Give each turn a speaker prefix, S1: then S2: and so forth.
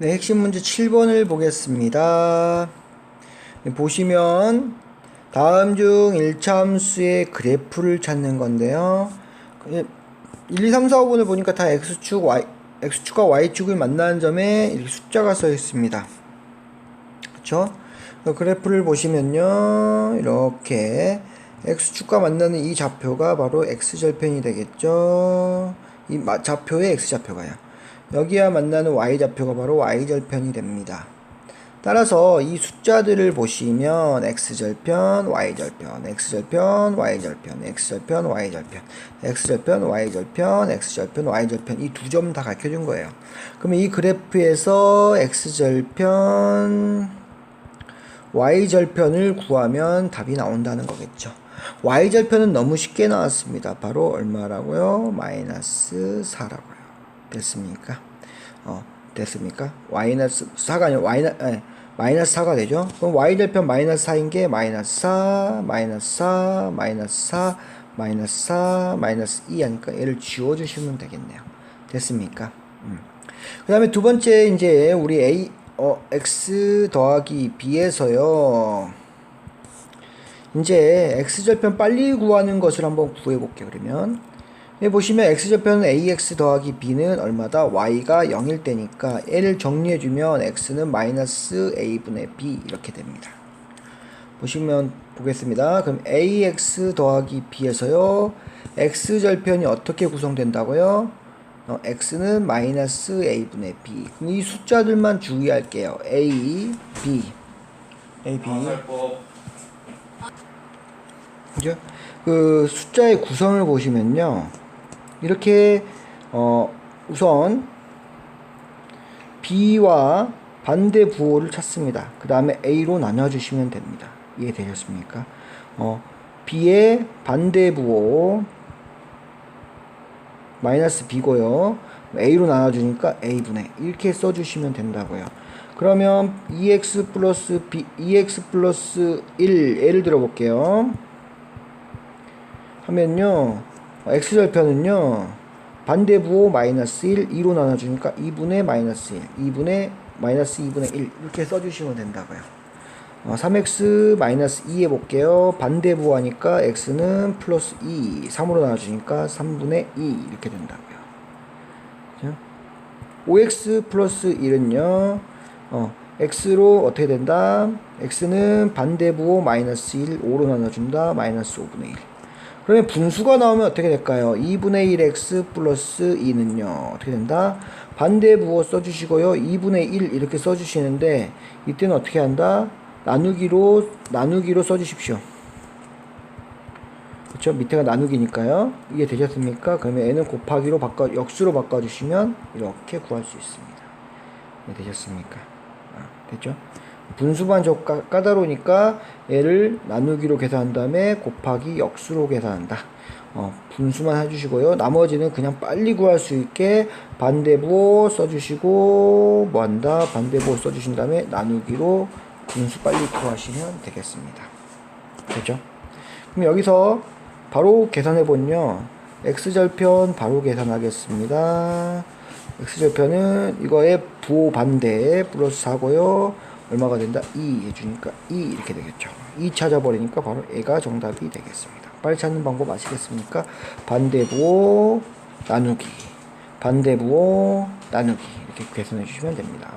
S1: 네, 핵심 문제 7번을 보겠습니다. 네, 보시면 다음 중 1차함수의 그래프를 찾는 건데요. 1, 2, 3, 4, 5번을 보니까 다 x축, y, x축과 y축을 만나는 점에 이렇게 숫자가 써 있습니다. 그쵸? 그 그래프를 보시면요. 이렇게 x축과 만나는 이 좌표가 바로 x절편이 되겠죠. 이 마- 좌표의 x좌표가요. 여기와 만나는 y좌표가 바로 y절편이 됩니다. 따라서 이 숫자들을 보시면 x절편, y절편, x절편, y절편, x절편, y절편, x절편, y절편, x절편, y절편 이 두 점 다 가르쳐준 거예요. 그러면 이 그래프에서 x절편, y절편을 구하면 답이 나온다는 거겠죠. y절편은 너무 쉽게 나왔습니다. 바로 얼마라고요? 마이너스 4라고요. 됐습니까? 어, 됐습니까? 마이너스 4가 아니라 마이너, 예, 마이너스 4가 되죠? 그럼 y절편 마이너스 4인 게 마이너스 4, 마이너스 4, 마이너스 4, 마이너스 4, 마이너스 2 하니까 얘를 지워주시면 되겠네요. 됐습니까? 음. 그 다음에 두 번째, 이제, 우리 A, 어, x 더하기 b에서요. 이제 x절편 빨리 구하는 것을 한번 구해 볼게요. 그러면 보시면 x절편은 ax 더하기 b는 얼마다 y가 0일 때니까 얘를 정리해 주면 x는 마이너스 a분의 b 이렇게 됩니다. 보시면 보겠습니다. 그럼 ax 더하기 b에서요. x절편이 어떻게 구성된다고요? 어, x는 마이너스 a분의 b. 그럼 이 숫자들만 주의할게요. a, b, a, b. 그죠? 그 숫자의 구성을 보시면요. 이렇게 어 우선 b와 반대 부호를 찾습니다. 그 다음에 a로 나눠주시면 됩니다. 이해되셨습니까? 어 b의 반대 부호 마이너스 b고요. a로 나눠주니까 a분의 이렇게 써주시면 된다고요. 그러면 2x 플러스 b 2x 플러스 1 예를 들어 볼게요. 하면요 x절편은요 반대 부호 마이너스 1 2로 나눠주니까 2분의 마이너스 1 2분의 마이너스 2분의 1 이렇게 써주시면 된다고요. 어, 3x 마이너스 2 해볼게요. 반대 부호 하니까 x는 플러스 2 3으로 나눠주니까 3분의 2 이렇게 된다고요. 그죠? 5x 플러스 1은요 어, x로 어떻게 된다? X는 반대 부호 마이너스 1 5로 나눠준다. 마이너스 5분의 1 그러면 분수가 나오면 어떻게 될까요? 2분의 1x 플러스 2는요. 어떻게 된다? 반대 부호 써주시고요. 2분의 1 이렇게 써주시는데 이때는 어떻게 한다? 나누기로 나누기로 써주십시오. 그렇죠? 밑에가 나누기니까요. 이게 되셨습니까? 그러면 n은 곱하기로 바꿔 역수로 바꿔주시면 이렇게 구할 수 있습니다. 네, 되셨습니까? 아, 됐죠? 분수만 좀 까, 까다로우니까 얘를 나누기로 계산한 다음에 곱하기 역수로 계산한다. 어, 분수만 해주시고요. 나머지는 그냥 빨리 구할 수 있게 반대부 써주시고 뭐 한다 반대부 써주신 다음에 나누기로 분수 빨리 구하시면 되겠습니다. 됐죠? 그럼 여기서 바로 계산해 보면요. x절편 바로 계산하겠습니다. x절편은 이거의 부호 반대 플러스 4고요. 얼마가 된다? 2 해주니까 2 이렇게 되겠죠. 2 찾아버리니까 바로 얘가 정답이 되겠습니다. 빨리 찾는 방법 아시겠습니까? 반대부호 나누기 반대부호 나누기 이렇게 계산해 주시면 됩니다.